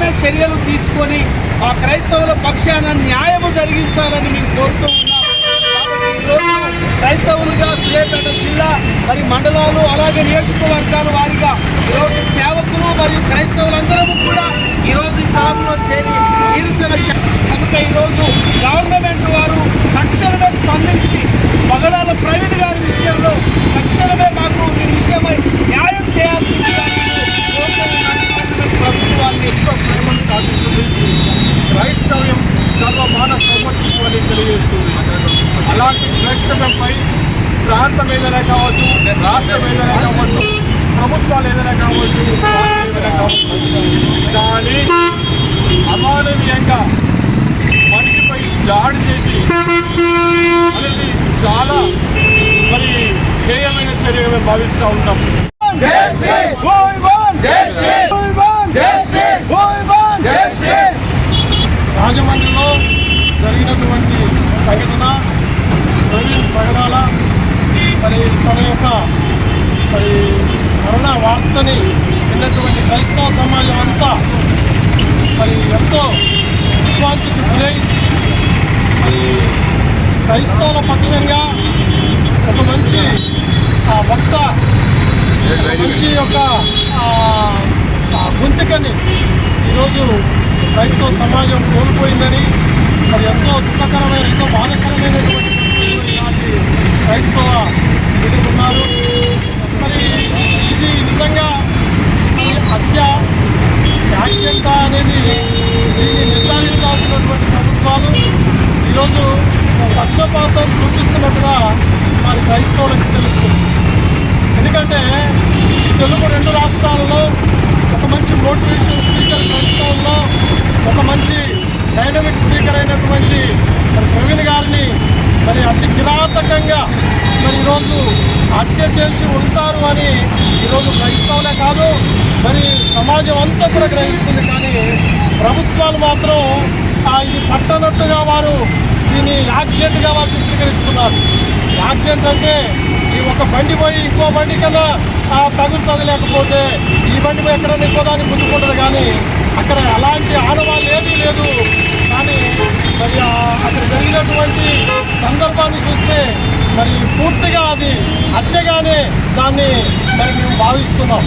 తక్షణమే చర్యలు తీసుకొని ఆ క్రైస్తవుల పక్షాన న్యాయము జరిగించాలని మేము కోరుతూ ప్రభుత్వాన్ని ప్రేమను సాధిస్తుంది క్రైస్తవ్యం సర్వమాన సౌమత్వం తెలియజేస్తుంది. అలాంటి క్రైస్తవ్యంపై ప్రాంతం ఏదైనా కావచ్చు రాష్ట్రం ఏదైనా కావచ్చు ప్రభుత్వాలు ఏదైనా కావచ్చు ఏదైనా కావచ్చు. కానీ అమానవీయంగా మనిషిపై దాడి చేసి అనేది చాలా మరి హేయమైన చర్యగా భావిస్తూ ఉంటాం రాజమండ్రిలో జరిగినటువంటి సంఘటన ప్రవీణ్ పగడాల మరి తన యొక్క మరి మరణ వార్తని విన్నటువంటి క్రైస్తవ సమాజం అంతా మరి ఎంతో విశ్వాంతికి గురై మరి క్రైస్తవుల పక్షంగా ఒక మంచి ఆ వక్త ఒక మంచి యొక్క గుంతికని ఈరోజు క్రైస్తవ సమాజం కోల్పోయిందని మరి ఎంతో దుఃఖకరమైన ఎంతో బాధకరమైనటువంటి క్రైస్తవ ఎదుర్కొన్నారు మరి ఇది నిజంగా హత్య యాక్సిడెంట్ అనేది దీన్ని నిర్ధారించాల్సినటువంటి ప్రభుత్వాలు ఈరోజు పక్షపాతం చూపిస్తున్నట్టుగా మరి క్రైస్తవులకు తెలుస్తుంది. ఎందుకంటే ఈ తెలుగు రెండు రాష్ట్రాలలో ఒక మంచి మోటివేషన్ స్పీకర్ క్రైస్తవుల్లో ఒక మంచి డైనమిక్ స్పీకర్ అయినటువంటి మరి ప్రవీణ్ గారిని మరి అతి కిరాతకంగా మరి ఈరోజు హత్య చేసి ఉంటారు అని ఈరోజు గ్రహిస్తామనే కాదు మరి సమాజం అంతా కూడా గ్రహిస్తుంది. కానీ ప్రభుత్వాలు మాత్రం ఆ, ఇది పట్టనట్టుగా వారు దీన్ని యాక్సిడెంట్గా వారు చిత్రీకరిస్తున్నారు. యాక్సిడెంట్ అంటే ఒక బండి పోయి ఇంకో బండి కింద తగులుతుంది లేకపోతే ఈ బండి పోయి ఎక్కడైనా ఇంకో దాన్ని గుద్దుకుంటుంది కానీ అక్కడ అలాంటి ఆనవాళ్ళు ఏదీ లేదు. కానీ మరి అక్కడ జరిగినటువంటి సందర్భాన్ని చూస్తే మరి పూర్తిగా అది హత్యగానే దాన్ని మరి మేము భావిస్తున్నాం.